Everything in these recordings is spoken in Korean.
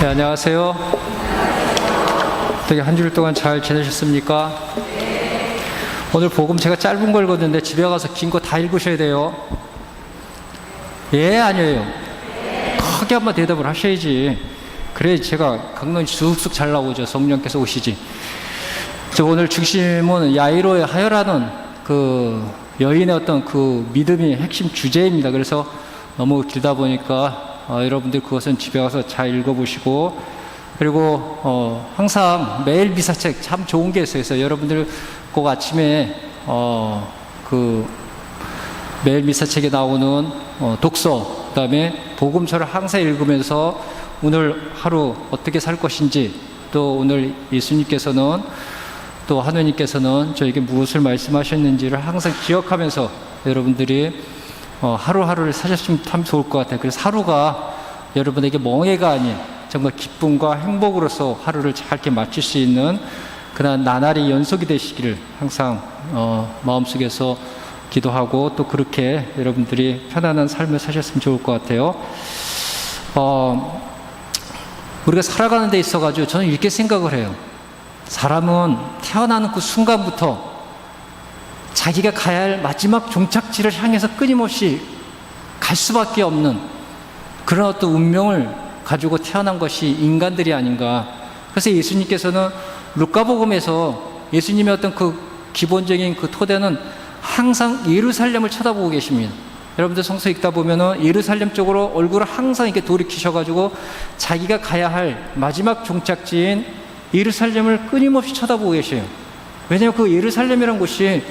네, 안녕하세요. 되게 한 주일 동안 잘 지내셨습니까? 오늘 복음 제가 짧은 걸 읽었는데 집에 가서 긴 거 다 읽으셔야 돼요. 예, 아니에요. 크게 한번 대답을 하셔야지. 그래 제가 강론이 쑥쑥 잘 나오죠. 성령께서 오시지. 저 오늘 중심은 야이로의 하여라는 그 여인의 어떤 그 믿음이 핵심 주제입니다. 그래서 너무 길다 보니까 어, 여러분들 그것은 집에 가서 잘 읽어보시고 그리고 어, 항상 매일 미사책 참 좋은 게 있어요. 여러분들 꼭 아침에 어, 그 매일 미사책에 나오는 어, 독서 그다음에 복음서를 항상 읽으면서 오늘 하루 어떻게 살 것인지 또 오늘 예수님께서는 또 하느님께서는 저에게 무엇을 말씀하셨는지를 항상 기억하면서 여러분들이 어, 하루하루를 사셨으면 참 좋을 것 같아요. 그래서 하루가 여러분에게 멍해가 아닌 정말 기쁨과 행복으로서 하루를 잘 이렇게 마칠 수 있는 그런 나날이 연속이 되시기를 항상 어, 마음속에서 기도하고 또 그렇게 여러분들이 편안한 삶을 사셨으면 좋을 것 같아요. 어, 우리가 살아가는 데 있어가지고 저는 이렇게 생각을 해요. 사람은 태어나는 그 순간부터 자기가 가야 할 마지막 종착지를 향해서 끊임없이 갈 수밖에 없는 그런 어떤 운명을 가지고 태어난 것이 인간들이 아닌가. 그래서 예수님께서는 루카복음에서 예수님의 어떤 그 기본적인 그 토대는 항상 예루살렘을 쳐다보고 계십니다. 여러분들 성서 읽다 보면은 예루살렘 쪽으로 얼굴을 항상 이렇게 돌이키셔가지고 자기가 가야 할 마지막 종착지인 예루살렘을 끊임없이 쳐다보고 계셔요. 왜냐하면 그 예루살렘이란 곳이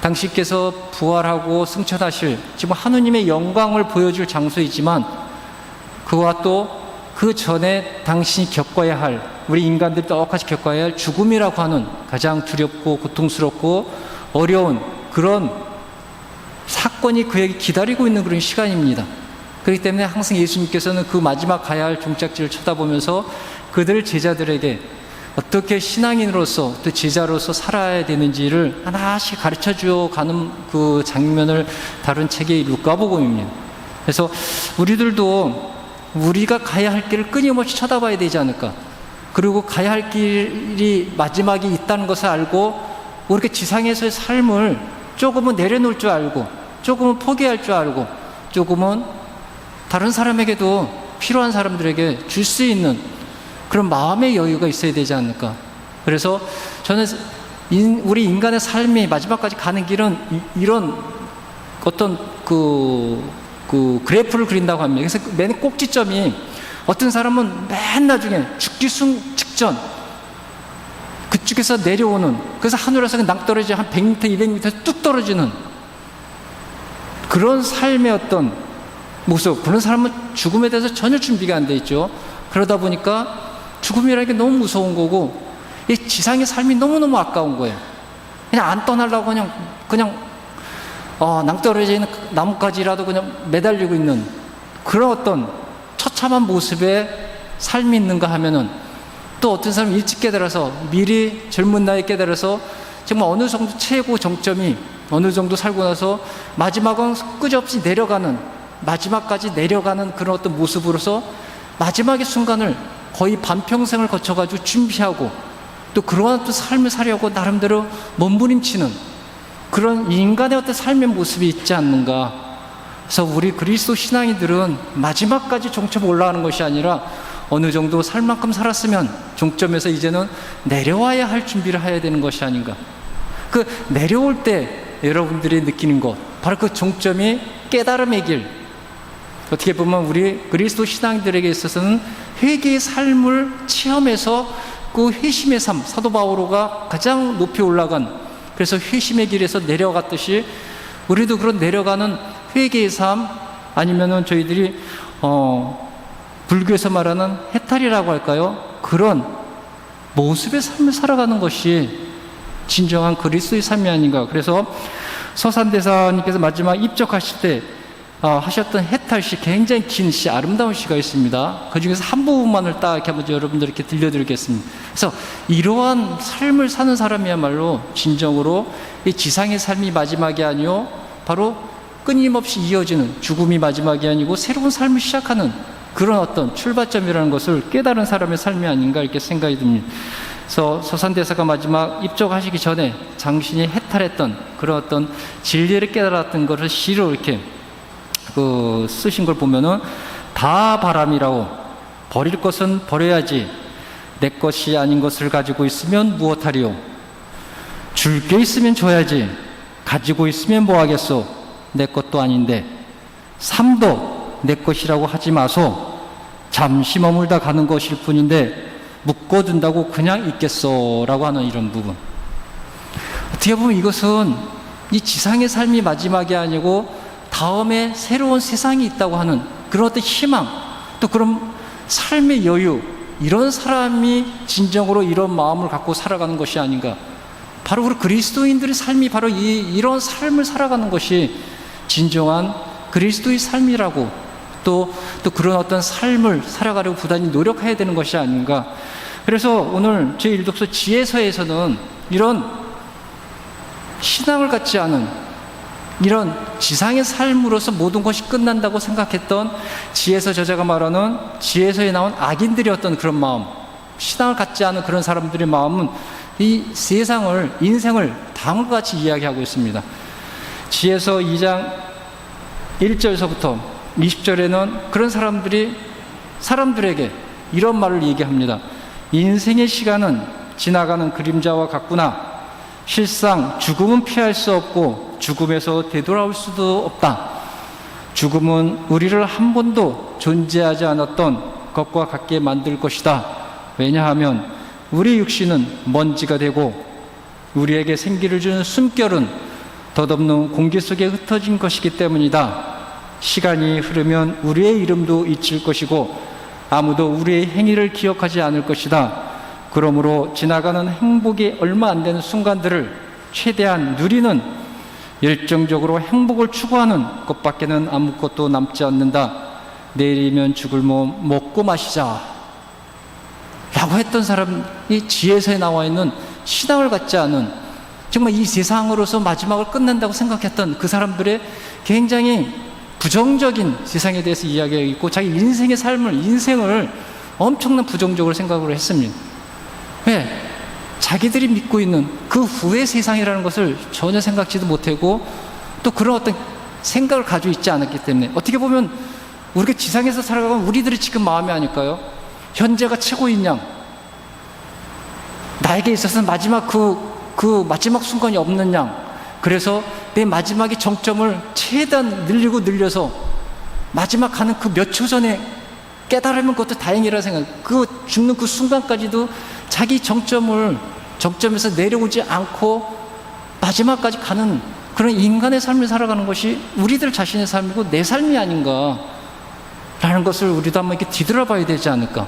당신께서 부활하고 승천하실 지금 하느님의 영광을 보여줄 장소이지만 그와 또 그 전에 당신이 겪어야 할 우리 인간들이 똑같이 겪어야 할 죽음이라고 하는 가장 두렵고 고통스럽고 어려운 그런 사건이 그에게 기다리고 있는 그런 시간입니다. 그렇기 때문에 항상 예수님께서는 그 마지막 가야 할 종착지를 쳐다보면서 그들 제자들에게 어떻게 신앙인으로서 또 제자로서 살아야 되는지를 하나씩 가르쳐 줘 가는 그 장면을 다룬 책이 루카복음입니다. 그래서 우리들도 우리가 가야 할 길을 끊임없이 쳐다봐야 되지 않을까. 그리고 가야 할 길이 마지막이 있다는 것을 알고 우리가 지상에서의 삶을 조금은 내려놓을 줄 알고 조금은 포기할 줄 알고 조금은 다른 사람에게도 필요한 사람들에게 줄 수 있는 그런 마음의 여유가 있어야 되지 않을까. 그래서 저는 인, 우리 인간의 삶이 마지막까지 가는 길은 이, 런 어떤 그, 그 그래프를 그린다고 합니다. 그래서 맨 꼭지점이 어떤 사람은 맨 나중에 죽기 순 직전 그쪽에서 내려오는 그래서 하늘에서 낭떠러지 한 100m, 200m 뚝 떨어지는 그런 삶의 어떤 모습 그런 사람은 죽음에 대해서 전혀 준비가 안 돼 있죠. 그러다 보니까 죽음이라는 게 너무 무서운 거고 이 지상의 삶이 너무너무 아까운 거예요. 그냥 안 떠나려고 그냥 그냥 어, 낭떠러져 있는 나뭇가지라도 그냥 매달리고 있는 그런 어떤 처참한 모습의 삶이 있는가 하면은 또 어떤 사람은 일찍 깨달아서 미리 젊은 나이에 깨달아서 정말 어느 정도 최고 정점이 어느 정도 살고 나서 마지막은 끄지없이 내려가는 마지막까지 내려가는 그런 어떤 모습으로서 마지막의 순간을 거의 반평생을 거쳐가지고 준비하고 또 그러한 또 삶을 살려고 나름대로 몸부림치는 그런 인간의 어떤 삶의 모습이 있지 않는가. 그래서 우리 그리스도 신앙이들은 마지막까지 종점 올라가는 것이 아니라 어느 정도 살 만큼 살았으면 종점에서 이제는 내려와야 할 준비를 해야 되는 것이 아닌가. 그 내려올 때 여러분들이 느끼는 것, 바로 그 종점이 깨달음의 길. 어떻게 보면 우리 그리스도 신앙들에게 있어서는 회개의 삶을 체험해서 그 회심의 삶, 사도 바오로가 가장 높이 올라간 그래서 회심의 길에서 내려갔듯이 우리도 그런 내려가는 회개의 삶 아니면은 저희들이 어 불교에서 말하는 해탈이라고 할까요? 그런 모습의 삶을 살아가는 것이 진정한 그리스도의 삶이 아닌가. 그래서 서산대사님께서 마지막 입적하실 때 어, 하셨던 해탈 시 굉장히 긴 시, 아름다운 시가 있습니다. 그 중에서 한 부분만을 딱 이렇게 한번 여러분들께 들려드리겠습니다. 그래서 이러한 삶을 사는 사람이야말로 진정으로 이 지상의 삶이 마지막이 아니요, 바로 끊임없이 이어지는 죽음이 마지막이 아니고 새로운 삶을 시작하는 그런 어떤 출발점이라는 것을 깨달은 사람의 삶이 아닌가 이렇게 생각이 듭니다. 그래서 서산대사가 마지막 입적하시기 전에 당신이 해탈했던 그런 어떤 진리를 깨달았던 것을 시로 이렇게 그 쓰신 걸 보면은 다 바람이라고 버릴 것은 버려야지 내 것이 아닌 것을 가지고 있으면 무엇하리요? 줄 게 있으면 줘야지. 가지고 있으면 뭐하겠소? 내 것도 아닌데. 삶도 내 것이라고 하지 마소. 잠시 머물다 가는 것일 뿐인데 묶어둔다고 그냥 있겠소라고 하는 이런 부분. 어떻게 보면 이것은 이 지상의 삶이 마지막이 아니고 다음에 새로운 세상이 있다고 하는 그런 어떤 희망 또 그런 삶의 여유 이런 사람이 진정으로 이런 마음을 갖고 살아가는 것이 아닌가. 바로 우리 그리스도인들의 삶이 바로 이, 이런 삶을 살아가는 것이 진정한 그리스도의 삶이라고 또, 또 그런 어떤 삶을 살아가려고 부단히 노력해야 되는 것이 아닌가. 그래서 오늘 제 일독서 지혜서에서는 이런 신앙을 갖지 않은 이런 지상의 삶으로서 모든 것이 끝난다고 생각했던 지혜서 저자가 말하는 지혜서에 나온 악인들의 어떤 그런 마음, 신앙을 갖지 않은 그런 사람들의 마음은 이 세상을, 인생을 다음과 같이 이야기하고 있습니다. 지혜서 2장 1절서부터 20절에는 그런 사람들이 사람들에게 이런 말을 얘기합니다. 인생의 시간은 지나가는 그림자와 같구나. 실상 죽음은 피할 수 없고 죽음에서 되돌아올 수도 없다. 죽음은 우리를 한 번도 존재하지 않았던 것과 같게 만들 것이다. 왜냐하면 우리 육신은 먼지가 되고 우리에게 생기를 주는 숨결은 덧없는 공기 속에 흩어진 것이기 때문이다. 시간이 흐르면 우리의 이름도 잊힐 것이고 아무도 우리의 행위를 기억하지 않을 것이다. 그러므로 지나가는 행복이 얼마 안 되는 순간들을 최대한 누리는 열정적으로 행복을 추구하는 것밖에는 아무것도 남지 않는다. 내일이면 죽을 몸 먹고 마시자. 라고 했던 사람이 지혜서에 나와 있는 신앙을 갖지 않은 정말 이 세상으로서 마지막을 끝낸다고 생각했던 그 사람들의 굉장히 부정적인 세상에 대해서 이야기하고 있고 자기 인생의 삶을 인생을 엄청난 부정적으로 생각을 했습니다. 왜? 자기들이 믿고 있는 그 후의 세상이라는 것을 전혀 생각지도 못하고 또 그런 어떤 생각을 가지고 있지 않았기 때문에 어떻게 보면 우리가 지상에서 살아가면 우리들이 지금 마음이 아닐까요? 현재가 최고인 양 나에게 있어서는 마지막 그, 그 마지막 순간이 없는 양 그래서 내 마지막의 정점을 최대한 늘리고 늘려서 마지막 가는 그 몇 초 전에 깨달으면 그것도 다행이라 생각. 그 죽는 그 순간까지도 자기 정점을 정점에서 내려오지 않고 마지막까지 가는 그런 인간의 삶을 살아가는 것이 우리들 자신의 삶이고 내 삶이 아닌가. 라는 것을 우리도 한번 이렇게 뒤돌아봐야 되지 않을까.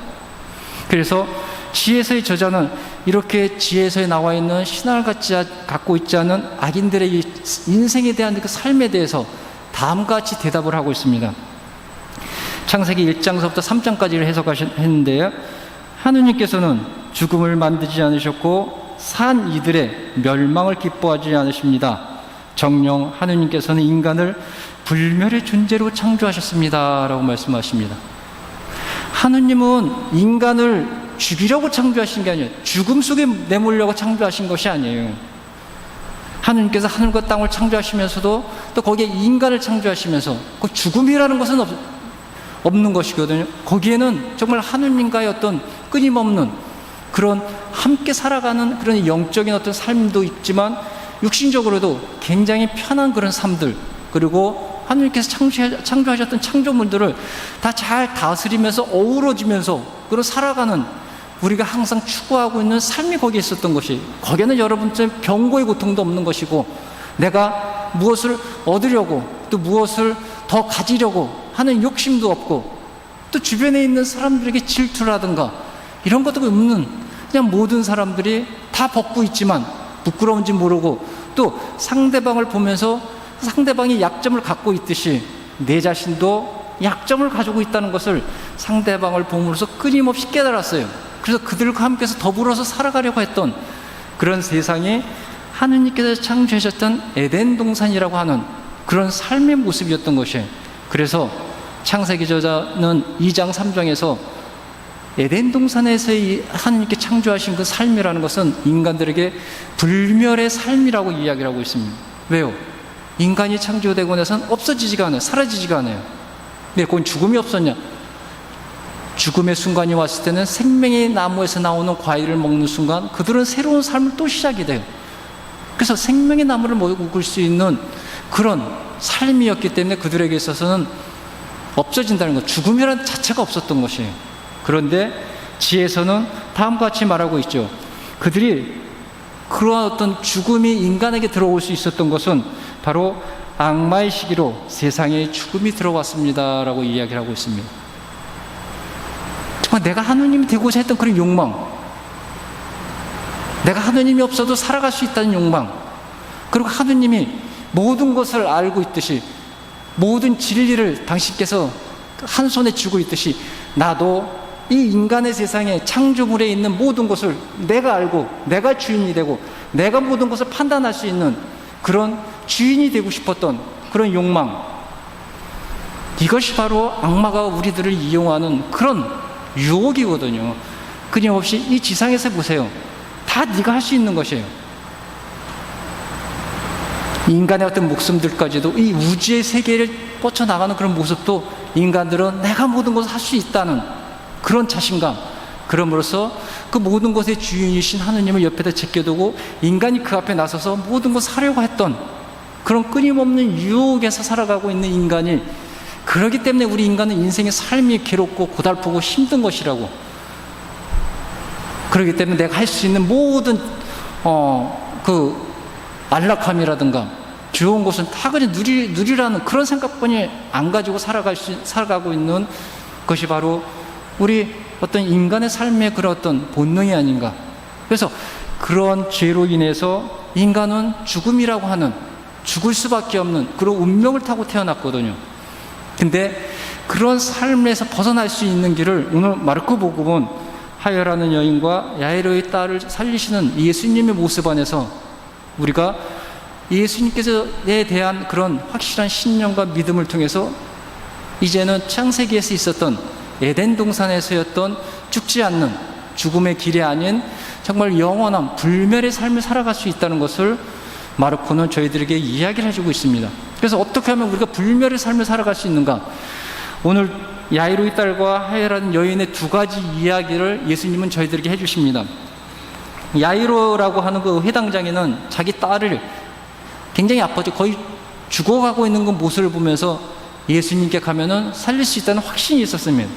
그래서 지혜서의 저자는 이렇게 지혜서에 나와 있는 신앙을 갖지, 갖고 있지 않은 악인들의 인생에 대한 그 삶에 대해서 다음과 같이 대답을 하고 있습니다. 창세기 1장서부터 3장까지를 해석하셨는데요. 하느님께서는 죽음을 만들지 않으셨고 산 이들의 멸망을 기뻐하지 않으십니다. 정령 하느님께서는 인간을 불멸의 존재로 창조하셨습니다. 라고 말씀하십니다. 하느님은 인간을 죽이려고 창조하신 게 아니에요. 죽음 속에 내몰려고 창조하신 것이 아니에요. 하느님께서 하늘과 땅을 창조하시면서도 또 거기에 인간을 창조하시면서 그 죽음이라는 것은 없, 없는 것이거든요. 거기에는 정말 하느님과의 어떤 끊임없는 그런 함께 살아가는 그런 영적인 어떤 삶도 있지만 육신적으로도 굉장히 편한 그런 삶들 그리고 하느님께서 창조하셨던 창조물들을 다 잘 다스리면서 어우러지면서 그런 살아가는 우리가 항상 추구하고 있는 삶이 거기에 있었던 것이 거기에는 여러분들 병고의 고통도 없는 것이고 내가 무엇을 얻으려고 또 무엇을 더 가지려고 하는 욕심도 없고 또 주변에 있는 사람들에게 질투라든가 이런 것도 없는 그냥 모든 사람들이 다 벗고 있지만 부끄러운지 모르고 또 상대방을 보면서 상대방이 약점을 갖고 있듯이 내 자신도 약점을 가지고 있다는 것을 상대방을 보면서 끊임없이 깨달았어요. 그래서 그들과 함께서 더불어서 살아가려고 했던 그런 세상이 하느님께서 창조하셨던 에덴 동산이라고 하는 그런 삶의 모습이었던 것이에요. 그래서 창세기 저자는 2장 3장에서 에덴 동산에서 이 하나님께 창조하신 그 삶이라는 것은 인간들에게 불멸의 삶이라고 이야기를 하고 있습니다. 왜요? 인간이 창조되고 나서는 없어지지가 않아요. 사라지지가 않아요. 왜? 그건 죽음이 없었냐? 죽음의 순간이 왔을 때는 생명의 나무에서 나오는 과일을 먹는 순간 그들은 새로운 삶을 또 시작이 돼요. 그래서 생명의 나무를 먹을 수 있는 그런 삶이었기 때문에 그들에게 있어서는 없어진다는 것, 죽음이라는 자체가 없었던 것이에요. 그런데 지혜에서는 다음과 같이 말하고 있죠. 그들이 그러한 어떤 죽음이 인간에게 들어올 수 있었던 것은 바로 악마의 시기로 세상에 죽음이 들어왔습니다라고 이야기를 하고 있습니다. 정말 내가 하느님이 되고자 했던 그런 욕망, 내가 하느님이 없어도 살아갈 수 있다는 욕망, 그리고 하느님이 모든 것을 알고 있듯이 모든 진리를 당신께서 한 손에 쥐고 있듯이 나도 이 인간의 세상에 창조물에 있는 모든 것을 내가 알고 내가 주인이 되고 내가 모든 것을 판단할 수 있는 그런 주인이 되고 싶었던 그런 욕망 이것이 바로 악마가 우리들을 이용하는 그런 유혹이거든요. 끊임없이 이 지상에서 보세요. 다 네가 할 수 있는 것이에요. 인간의 어떤 목숨들까지도 이 우주의 세계를 뻗쳐나가는 그런 모습도 인간들은 내가 모든 것을 할 수 있다는 그런 자신감, 그럼으로써 그 모든 것의 주인이신 하느님을 옆에다 제껴두고 인간이 그 앞에 나서서 모든 것을 하려고 했던 그런 끊임없는 유혹에서 살아가고 있는 인간이 그러기 때문에 우리 인간은 인생의 삶이 괴롭고 고달프고 힘든 것이라고. 그렇기 때문에 내가 할 수 있는 모든 어 그 안락함이라든가 좋은 것은 다 그냥 누리, 누리라는 그런 생각뿐이 안 가지고 살아갈 수, 살아가고 있는 것이 바로 우리 어떤 인간의 삶의 그런 어떤 본능이 아닌가. 그래서 그런 죄로 인해서 인간은 죽음이라고 하는 죽을 수밖에 없는 그런 운명을 타고 태어났거든요. 근데 그런 삶에서 벗어날 수 있는 길을 오늘 마르코 복음은 하여라는 여인과 야이로의 딸을 살리시는 예수님의 모습 안에서 우리가 예수님께서에 대한 그런 확실한 신념과 믿음을 통해서 이제는 창세기에서 있었던 에덴 동산에서였던 죽지 않는 죽음의 길이 아닌 정말 영원한 불멸의 삶을 살아갈 수 있다는 것을 마르코는 저희들에게 이야기를 해주고 있습니다. 그래서 어떻게 하면 우리가 불멸의 삶을 살아갈 수 있는가? 오늘 야이로의 딸과 하여라는 여인의 두 가지 이야기를 예수님은 저희들에게 해주십니다. 야이로라고 하는 그 회당장에는 자기 딸을 굉장히 아파져 거의 죽어가고 있는 그 모습을 보면서 예수님께 가면은 살릴 수 있다는 확신이 있었습니다.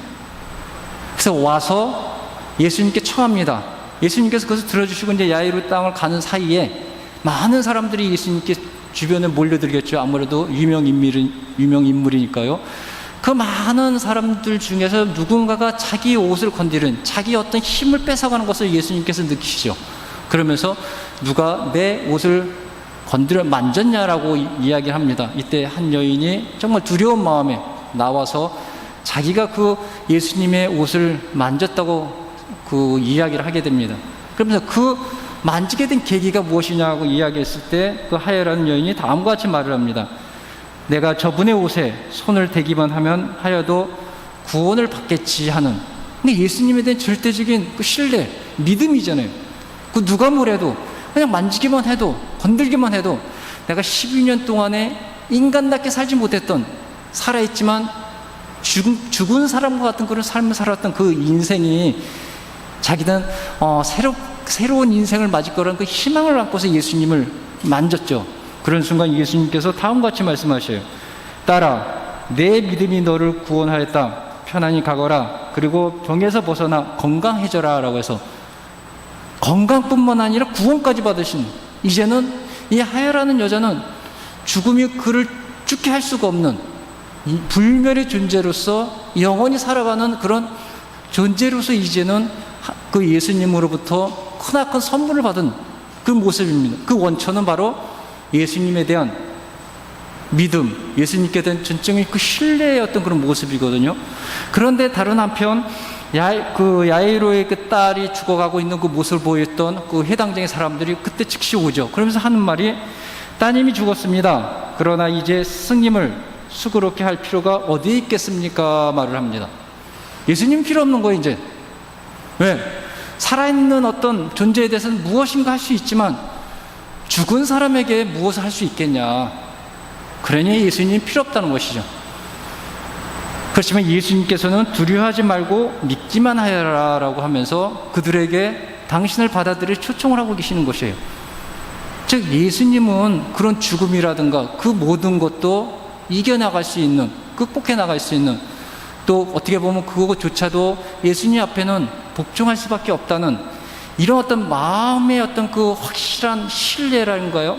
그래서 와서 예수님께 청합니다. 예수님께서 그것을 들어주시고 이제 야이로 땅을 가는 사이에 많은 사람들이 예수님께 주변에 몰려들겠죠. 아무래도 유명 인물이 유명 인물이니까요. 그 많은 사람들 중에서 누군가가 자기 옷을 건드린 자기 어떤 힘을 뺏어가는 것을 예수님께서 느끼시죠. 그러면서 누가 내 옷을 건드려 만졌냐라고 이야기를 합니다. 이때 한 여인이 정말 두려운 마음에 나와서 자기가 그 예수님의 옷을 만졌다고 그 이야기를 하게 됩니다. 그러면서 그 만지게 된 계기가 무엇이냐고 이야기했을 때 그 하여라는 여인이 다음과 같이 말을 합니다. 내가 저분의 옷에 손을 대기만 하면 하여도 구원을 받겠지 하는 근데 예수님에 대한 절대적인 그 신뢰, 믿음이잖아요. 그 누가 뭐래도 그냥 만지기만 해도 건들기만 해도 내가 12년 동안에 인간답게 살지 못했던 살아있지만 죽은, 죽은 사람과 같은 그런 삶을 살았던 그 인생이 자기는 어, 새로, 새로운 인생을 맞을 거라는 그 희망을 안고서 예수님을 만졌죠. 그런 순간 예수님께서 다음과 같이 말씀하셔요. 딸아, 내 믿음이 너를 구원하였다. 편안히 가거라. 그리고 병에서 벗어나 건강해져라. 라고 해서 건강뿐만 아니라 구원까지 받으신 이제는 이 하여라는 여자는 죽음이 그를 죽게 할 수가 없는 이 불멸의 존재로서 영원히 살아가는 그런 존재로서 이제는 그 예수님으로부터 크나큰 선물을 받은 그 모습입니다. 그 원천은 바로 예수님에 대한 믿음, 예수님께 대한 전적인 그 신뢰의 어떤 그런 모습이거든요. 그런데 다른 한편, 야, 그 야이로의 그 딸이 죽어가고 있는 그 모습을 보였던 그 해당장의 사람들이 그때 즉시 오죠. 그러면서 하는 말이 따님이 죽었습니다. 그러나 이제 스승님을 수그럽게 할 필요가 어디에 있겠습니까? 말을 합니다. 예수님 필요 없는 거예요, 이제. 왜? 살아있는 어떤 존재에 대해서는 무엇인가 할 수 있지만 죽은 사람에게 무엇을 할 수 있겠냐. 그러니 예수님 필요 없다는 것이죠. 그렇지만 예수님께서는 두려워하지 말고 믿기만 하여라 라고 하면서 그들에게 당신을 받아들일 초청을 하고 계시는 것이에요. 즉 예수님은 그런 죽음이라든가 그 모든 것도 이겨나갈 수 있는 극복해 나갈 수 있는 또 어떻게 보면 그것조차도 예수님 앞에는 복종할 수밖에 없다는 이런 어떤 마음의 어떤 그 확실한 신뢰라는가요?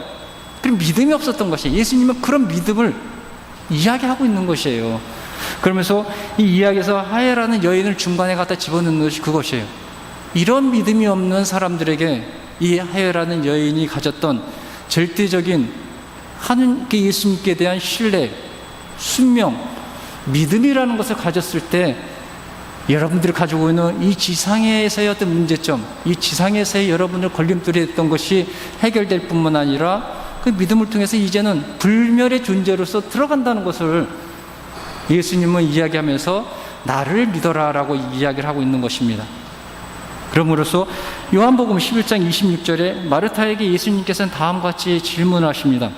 그런 믿음이 없었던 것이에요. 예수님은 그런 믿음을 이야기하고 있는 것이에요. 그러면서 이 이야기에서 하예라는 여인을 중간에 갖다 집어넣는 것이 그것이에요. 이런 믿음이 없는 사람들에게 이 하예라는 여인이 가졌던 절대적인 하나님께 예수님께 대한 신뢰, 순명, 믿음이라는 것을 가졌을 때 여러분들이 가지고 있는 이 지상에서의 어떤 문제점, 이 지상에서의 여러분들 걸림돌이 했던 것이 해결될 뿐만 아니라 그 믿음을 통해서 이제는 불멸의 존재로서 들어간다는 것을 예수님은 이야기하면서 나를 믿어라 라고 이야기를 하고 있는 것입니다. 그러므로써 요한복음 11장 26절에 마르타에게 예수님께서는 다음과 같이 질문하십니다.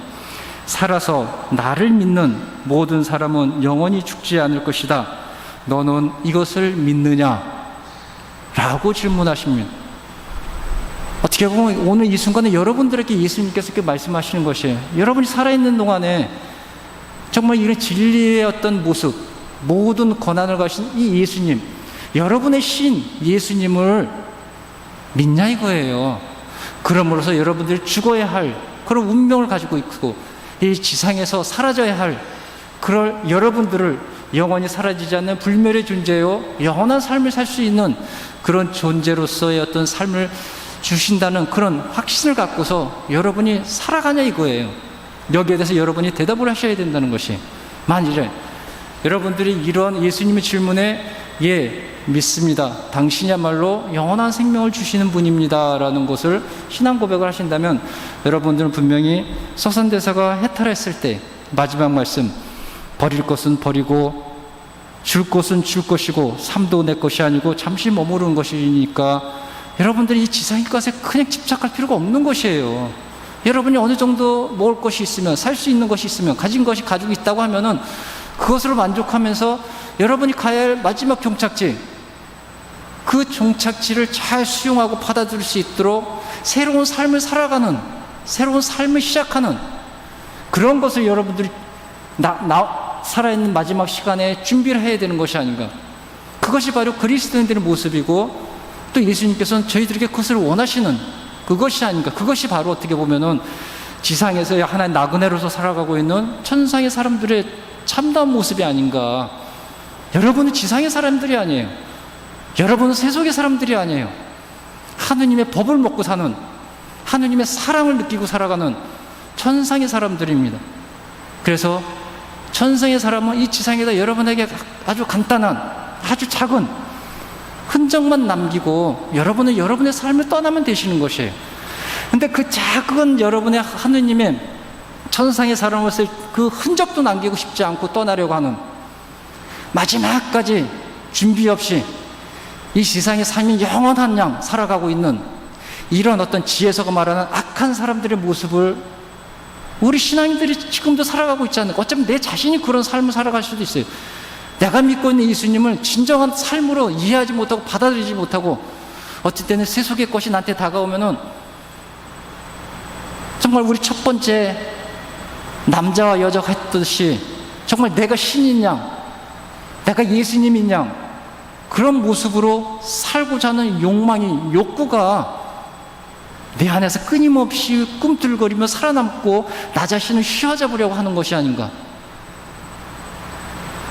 살아서 나를 믿는 모든 사람은 영원히 죽지 않을 것이다. 너는 이것을 믿느냐? 라고 질문하십니다. 어떻게 보면 오늘 이 순간에 여러분들에게 예수님께서 이렇게 말씀하시는 것이에요. 여러분이 살아있는 동안에 정말 이런 진리의 어떤 모습, 모든 권한을 가신 이 예수님, 여러분의 신 예수님을 믿냐 이거예요. 그러므로서 여러분들이 죽어야 할 그런 운명을 가지고 있고 이 지상에서 사라져야 할 그럴 여러분들을 영원히 사라지지 않는 불멸의 존재요 영원한 삶을 살 수 있는 그런 존재로서의 어떤 삶을 주신다는 그런 확신을 갖고서 여러분이 살아가냐 이거예요. 여기에 대해서 여러분이 대답을 하셔야 된다는 것이 만일에 여러분들이 이런 예수님의 질문에 예 믿습니다. 당신이야말로 영원한 생명을 주시는 분입니다라는 것을 신앙 고백을 하신다면 여러분들은 분명히 서선대사가 해탈했을 때 마지막 말씀 버릴 것은 버리고 줄 것은 줄 것이고 삶도 내 것이 아니고 잠시 머무르는 것이니까 여러분들이 이 지상의 것에 그냥 집착할 필요가 없는 것이에요. 여러분이 어느 정도 먹을 것이 있으면 살 수 있는 것이 있으면 가진 것이 가지고 있다고 하면은 그것으로 만족하면서 여러분이 가야 할 마지막 종착지 그 종착지를 잘 수용하고 받아들일 수 있도록 새로운 삶을 살아가는 새로운 삶을 시작하는 그런 것을 여러분들이 나, 나 살아있는 마지막 시간에 준비를 해야 되는 것이 아닌가 그것이 바로 그리스도인들의 모습이고 또 예수님께서는 저희들에게 그것을 원하시는 그것이 아닌가 그것이 바로 어떻게 보면은 지상에서 하나의 나그네로서 살아가고 있는 천상의 사람들의 참다운 모습이 아닌가 여러분은 지상의 사람들이 아니에요. 여러분은 세속의 사람들이 아니에요. 하느님의 법을 먹고 사는 하느님의 사랑을 느끼고 살아가는 천상의 사람들입니다. 그래서 천상의 사람은 이 지상에다 여러분에게 아주 간단한 아주 작은 흔적만 남기고 여러분은 여러분의 삶을 떠나면 되시는 것이에요. 근데 그 작은 여러분의 하느님의 천상의 사람으로서 그 흔적도 남기고 싶지 않고 떠나려고 하는 마지막까지 준비 없이 이 세상의 삶이 영원한 양 살아가고 있는 이런 어떤 지혜서가 말하는 악한 사람들의 모습을 우리 신앙인들이 지금도 살아가고 있지 않을까? 어쩌면 내 자신이 그런 삶을 살아갈 수도 있어요. 내가 믿고 있는 예수님을 진정한 삶으로 이해하지 못하고 받아들이지 못하고 때는 세속의 것이 나한테 다가오면은 정말 우리 첫 번째 남자와 여자가 했듯이 정말 내가 양, 내가 예수님인 양 그런 모습으로 살고자 하는 욕망이 욕구가 내 안에서 끊임없이 꿈틀거리며 살아남고 나 자신을 휘어잡으려고 하는 것이 아닌가.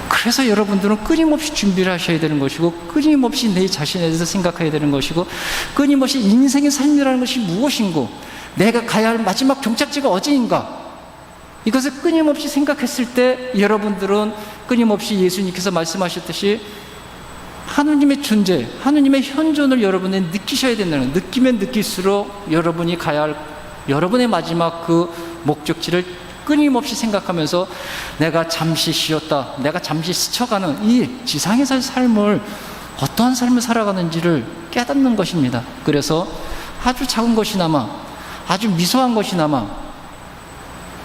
그래서 여러분들은 끊임없이 준비를 하셔야 되는 것이고 끊임없이 내 자신에 대해서 생각해야 되는 것이고 끊임없이 인생의 삶이라는 것이 무엇인고 내가 가야 할 마지막 종착지가 어디인가 이것을 끊임없이 생각했을 때 여러분들은 끊임없이 예수님께서 말씀하셨듯이 하느님의 존재, 하느님의 현존을 여러분이 느끼셔야 된다는 느끼면 느낄수록 여러분이 가야 할 여러분의 마지막 그 목적지를 끊임없이 생각하면서 내가 잠시 쉬었다, 내가 잠시 스쳐가는 이 지상에서의 삶을 어떠한 삶을 살아가는지를 깨닫는 것입니다. 그래서 아주 작은 것이나마, 아주 미소한 것이나마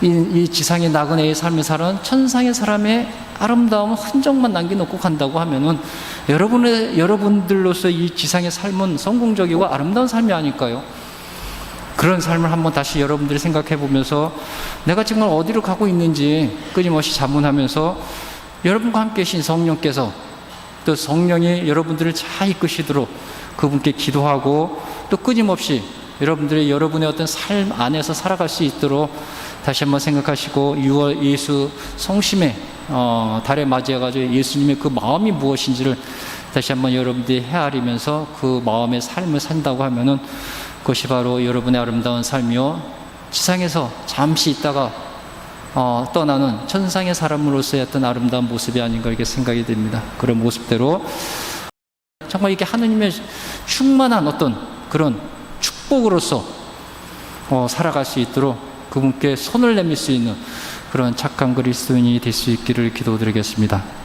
이, 이 지상의 나그네의 삶을 살아는 천상의 사람의 아름다운 흔적만 남겨놓고 간다고 하면은 여러분의 여러분들로서 이 지상의 삶은 성공적이고 아름다운 삶이 아닐까요? 그런 삶을 한번 다시 여러분들이 생각해 보면서 내가 정말 어디로 가고 있는지 끊임없이 자문하면서 여러분과 함께 계신 성령께서 또 성령이 여러분들을 잘 이끄시도록 그분께 기도하고 또 끊임없이 여러분들이 여러분의 어떤 삶 안에서 살아갈 수 있도록 다시 한번 생각하시고 6월 예수 성심의 어, 달에 맞이해가지고 예수님의 그 마음이 무엇인지를 다시 한번 여러분들이 헤아리면서 그 마음의 삶을 산다고 하면은 그것이 바로 여러분의 아름다운 삶이요 지상에서 잠시 있다가 어, 떠나는 천상의 사람으로서의 어떤 아름다운 모습이 아닌가 이렇게 생각이 됩니다. 그런 모습대로 정말 이게 하느님의 충만한 어떤 그런 축복으로서 어, 살아갈 수 있도록 그분께 손을 내밀 수 있는 그런 착한 그리스도인이 될 수 있기를 기도드리겠습니다.